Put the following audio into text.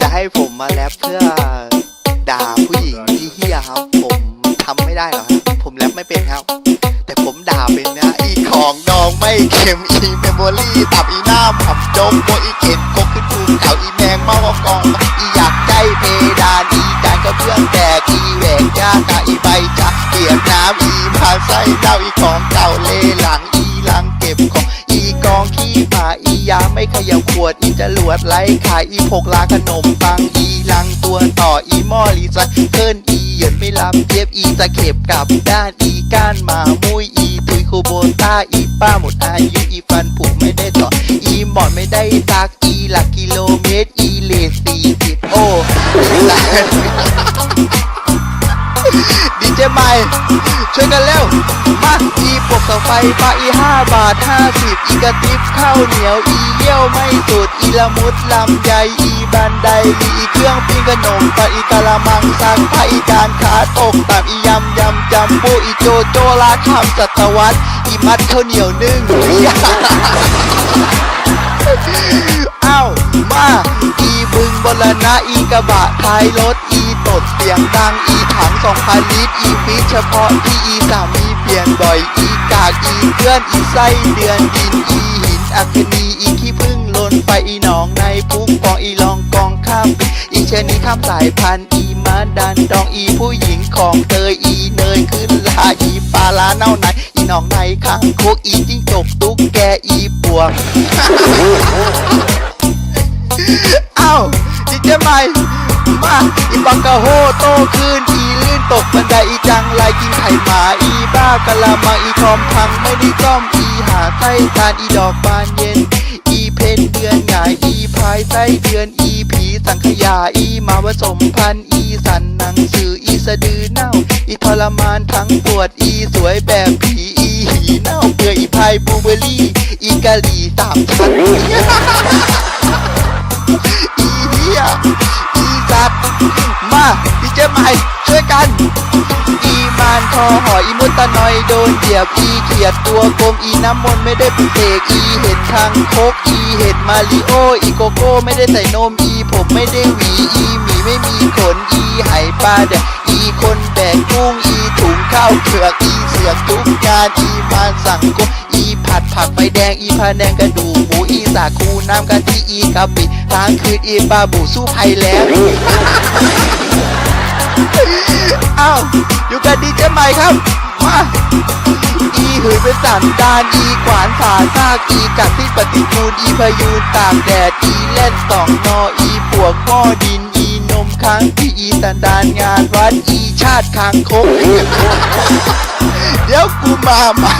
จะให้ผมมาแรปเพื่อด่าผู้หญิงที่เฮียครับผมทำไม่ได้หรอกครับผมแรปไม่เป็นครับ แต่ผมด่าเป็นนะอีของดองไม่เค็มอีเมมโมรี่ตับอีหน้าผับจมโบอีเกตกขึ้นภูเขาอีแมงเมากองอีอยากใจเพดานอีจานก็เพื่อนแตกอีแหวกยากะอีใบชาเปียกน้ำอีพาไส้เน่าอีของเก่าเลหลังอีลังเก็บของ ยาไม่เขยับขวดอีจรวดไร้ขายอีพกลาขนมปังอีลังตัวต่ออีหม้อรีไซเคิลอีเหยินไม่รับเย็บอีตะเข็บกลับด้านอีก้านหมามุยอีตุยคูโบต้าอีป้าหมดอายุอีฟันผุไม่ได้ต่ออีหมอนไม่ได้ซักอีหลักกิโลเมตรอีเลสสี่สิบโอ้ลานดี เจไม่ช่วยกันเร็วมาอีปกเสาไฟปาอีห้าบาทห้าสิบอีกระติบข้าวเหนียวอีเยี่ยวไม่สุดอีละมุดลำใหญ่อีบันไดอีเครื่องปิ้งขนมปาอีกะละมังซักผ้าอีจานขาตกตับอียำยำจำปูอีโจโจลาคำสัตวัตอีมัดข้าวเหนียวนึ่งเอ้ามาอีบึงบรณะอีกระบะท้ายรถอีตดเสียงดังอีถั สองพันลิตรอีฟิเฉพาะที่อีสามีเปลี่ยนบ่อยอีกากอีเพื่อนอีไส้เดือนดินอีหินอัคนีอีขี้พึ่งลนไปอีหนองในพุกองอีลองกองข้ามอีเชนีข้ามสายพันธุ์อีมาดันดองอีผู้หญิงของเตยอีเนยขึ้นลาอีปลาลาเน่าไหนอีหนองในข้างคุกอีจิ้งจกตุ๊กแกอีปวกเอ้าดีเจใหม่มาอีบังกะโฮโตขึ้นอี ตกบันไดอีจังไรกินไข่หมาอีบ้ากะละมังอีคอมพังไม่ได้ซ่อมอีหาไส้ทานอีดอกบานเย็น อีเพนเดือนหงายอีพายไส้เดือนอีผีสังขยาอีมาผสมพันธ์อีสันหนังสืออีสะดือเน่า อีทรมานทั้งปวดอีสวยแบบผีอีหีเน่าเบื่ออีพายบูเบอร์รี่ อีกะหรี่สามชั้น มาดีเจใหม่ช่วยกัน อีมานคอหอยอีมุตตะนอยโดนเหยียบอีเขียดตัวกลมอีน้ำมนต์ไม่ได้ปลุเสกอีเห็ดทางโคกอีเห็ดมาริโออีโกโก้ไม่ได้ใส่นมอีผมไม่ได้หวีอีหมีไม่มีขนอีไหปลาแดกอีคนแบกกุ้งอีถุงข้าวเผือกอีเสือกทุกงานอีมานสั่งกบอีผัดผักไฟแดงอีพาแดงกระดูกหมูอีสาคูน้ำกะทิอีกะปิทางคืนอีปลาบูสู้ภัยแล้ว อ้าวอยู่กันดีเจใหม่ครับ มาอีหือเป็นสันดานอีขวานผ่าซากอีกัดที่ปฏิกูลอีพายุนตากแดดอีเล่นสองนออีปวกหม้อดินอีนมค้างที่อีสันดานงานวัดอีชาติคางคกเดี๋ยวกูมาใหม่